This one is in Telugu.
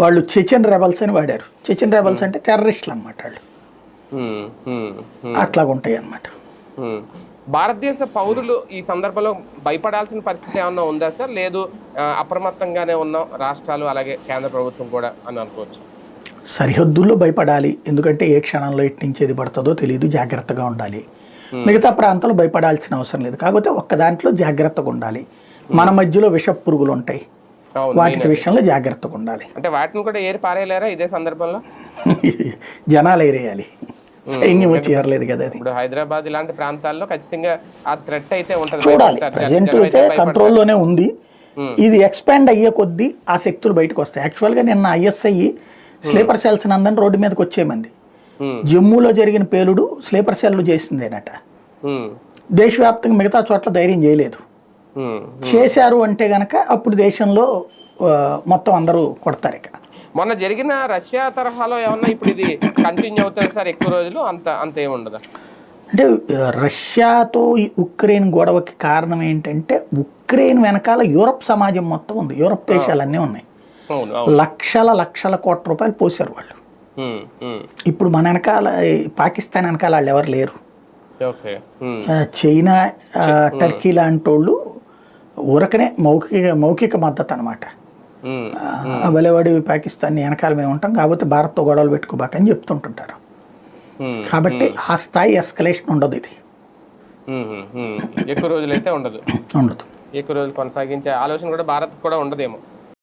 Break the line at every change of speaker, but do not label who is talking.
వాళ్ళు చెచెన్ రెబల్స్ అని వాడారు. చెచెన్ రెబల్స్ అంటే టెర్రరిస్టులు అనమాట వాళ్ళు.
ఉమ్, ఉమ్,
అట్లాగా ఉంటాయి అన్నమాట
ఉమ్. భారతదేశ పౌరులు ఈ సందర్భంలో భయపడాల్సిన పరిస్థితి ఏమన్నా ఉందా సార్? లేదు అప్రమత్తంగానే ఉన్నాం రాష్ట్రాలు అలాగే కేంద్ర ప్రభుత్వం కూడా అని అనుకోవచ్చు?
సరిహద్దుల్లో భయపడాలి. ఎందుకంటే ఏ క్షణంలో ఎటు నుంచి ఏది పడుతుందో తెలియదు జాగ్రత్తగా ఉండాలి. మిగతా ప్రాంతాలు భయపడాల్సిన అవసరం లేదు. కాకపోతే ఒక్క దాంట్లో జాగ్రత్తగా ఉండాలి. మన మధ్యలో విష పురుగులు ఉంటాయి వాటి విషయంలో జాగ్రత్తగా ఉండాలి.
అంటే వాటిని కూడా ఏరి పారేయలేరా ఇదే సందర్భంలో?
జనాలు ఎరేయాలి సైన్యం వచ్చి ఏరలేదు కదా అది.
ఇప్పుడు హైదరాబాద్ ఇలాంటి ప్రాంతాల్లో ఖచ్చితంగా ఆ థ్రెట్ అయితే ఉంటుంది.
చూడాలి. ప్రజెంట్ అయితే. కంట్రోల్లోనే ఉంది. ఇది ఎక్స్పాండ్ అయ్యే కొద్దీ ఆ శక్తులు బయటకు వస్తాయి. యాక్చువల్గా నిన్న ఐఎస్ఐ స్లీపర్ సెల్స్ నందని రోడ్డు మీదకి వచ్చేమంది
ఉమ్,
జమ్మూలో జరిగిన పేలుడు స్లీపర్ సెల్లు చేసిందేనట. దేశవ్యాప్తంగా మిగతా చోట్ల ధైర్యం చేయలేదు. చేశారు అంటే గనక అప్పుడు దేశంలో మొత్తం అందరూ కొడతారు ఇక.
మొన్న జరిగిన రష్యా తరహాలో ఏమన్నా ఇప్పుడు ఇది కంటిన్యూ అవుతుంది సార్ ఎక్కువ రోజులు? అంత అంత ఏముండదా
అంటే రష్యాతో ఉక్రెయిన్ గొడవకి కారణం ఏంటంటే ఉక్రెయిన్ వెనకాల యూరప్ సమాజం మొత్తం ఉంది. యూరప్ దేశాలన్నీ ఉన్నాయి. లక్షల లక్షల కోట్ల రూపాయలు పోసారు వాళ్ళు. ఇప్పుడు మన వెనకాల పాకిస్తాన్ వెనకాల వాళ్ళు ఎవరు లేరు. చైనా టర్కీ లాంటి వాళ్ళు ఊరకనే మౌఖిక మౌఖిక మద్దతు అనమాట బలవాడి పాకిస్తాన్ వెనకాల మేము ఉంటాం కాకపోతే భారత్తో గొడవలు పెట్టుకోబాకని చెప్తుంటుంటారు. కాబట్టి ఆ స్థాయి ఎస్కలేషన్ ఉండదు ఇది.
ఎక్కువ రోజులు అయితే ఉండదు.
ఉండదు.
ఎక్కువ రోజులు కొనసాగించే ఆలోచన కూడా భారత్ కూడా ఉండదేమో.